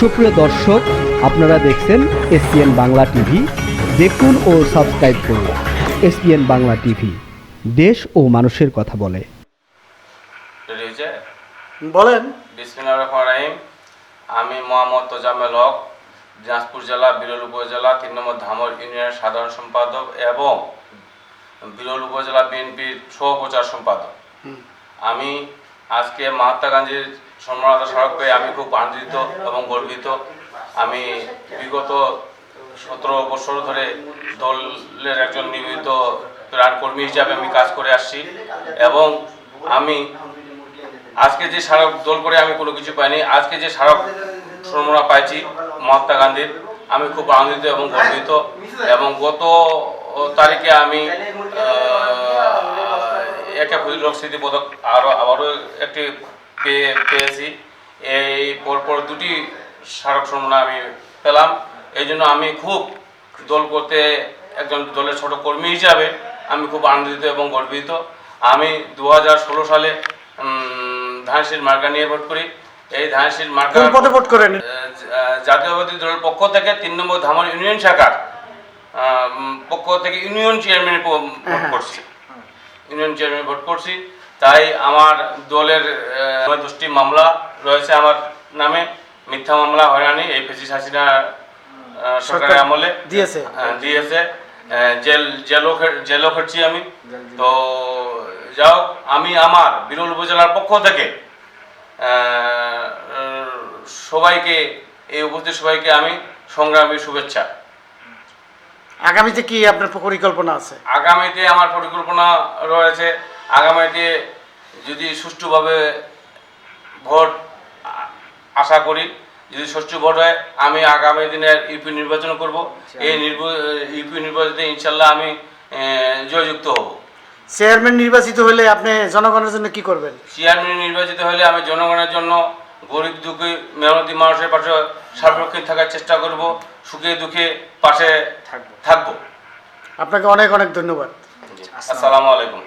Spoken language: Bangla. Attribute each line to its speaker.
Speaker 1: সুপ্রিয় দর্শক আপনারা দেখছেন এসপিএন বাংলা টিভি। দেখুন ও সাবস্ক্রাইব করুন এসপিএন বাংলা টিভি। দেশ ও মানুষের কথা বলে।
Speaker 2: বলেন।
Speaker 3: রাহিম। আমি মোহাম্মদ তোজামেল হক দিনাজপুর জেলা বিরল উপজেলা তিন নম্বর ধামর ইউনিয়নের সাধারণ সম্পাদক এবং বিরল উপজেলা বিএনপির সহপ্রচার সম্পাদক। আমি আজকে মহাত্মা গান্ধীর সম্মানতা সড়ক পেয়ে আমি খুব আনন্দিত এবং গর্বিত। আমি বিগত সতেরো বছর ধরে দলের একজন নিয়মিত প্রাণকর্মী হিসাবে আমি কাজ করে আসছি এবং আমি আজকে যে স্মারক দোল করে আমি কোনো কিছু পাইনি, আজকে যে স্মারক সম্মাননা পাইছি মহাত্মা গান্ধীর, আমি খুব আনন্দিত এবং গর্বিত এবং গত তারিখে আমি একে ফজিলক স্মৃতি পদক আরও আবারও একটি পেয়ে পেয়েছি। এই পরপর দুটি স্মারক সম্মাননা আমি পেলাম। এই জন্য আমি খুব দল করতে একজন দলের ছোট কর্মী হিসাবে আমি খুব আনন্দিত এবং গর্বিত। আমি দু হাজার ষোলো সালে ধানশীল মার্কা নিয়ে ভোট করি। এই ধানশীল মার্কা
Speaker 2: পদে ভোট করেন
Speaker 3: জাতীয়বাদী দলের পক্ষ থেকে তিন নম্বর ধামর ইউনিয়ন শাখার পক্ষ থেকে ইউনিয়ন চেয়ারম্যানে ভোট
Speaker 2: হ্যাঁ।
Speaker 3: করছি। ইউনিয়ন চেয়ারম্যান ভোট করছি। তাই আমার দলের দশটি মামলা রয়েছে আমার নামে। মিথ্যা মামলা হয়রানি এই ফেসিস হাসিনা সরকারের আমলে।
Speaker 2: দিয়েছে।
Speaker 3: হ্যাঁ, দিয়েছে। জেল জেলও জেলও খেটছি আমি। তো যাও আমি আমার বিরল উপজেলার পক্ষ থেকে সবাইকে এই উপস্থিত সবাইকে আমি সংগ্রামী শুভেচ্ছা।
Speaker 2: আগামীতে কি আপনার পরিকল্পনা আছে?
Speaker 3: আগামীতে আমার পরিকল্পনা রয়েছে আগামীতে যদি সুষ্ঠুভাবে ভোট আশা করি যদি সুষ্ঠু ভোট হয় আমি আগামী দিনে ইউপি নির্বাচন করব। এই ইউপি নির্বাচনে ইনশাল্লাহ আমি জয়যুক্ত হব।
Speaker 2: চেয়ারম্যান নির্বাচিত হলে আপনি জনগণের জন্য কি করবেন?
Speaker 3: চেয়ারম্যান নির্বাচিত হলে আমি জনগণের জন্য গরিব দুঃখী মেহনতি মানুষের পাশে সার্বক্ষণ থাকার চেষ্টা করব সুখে দুঃখে পাশে থাকব।
Speaker 2: আপনাকে অনেক অনেক ধন্যবাদ।
Speaker 3: আসসালামু আলাইকুম।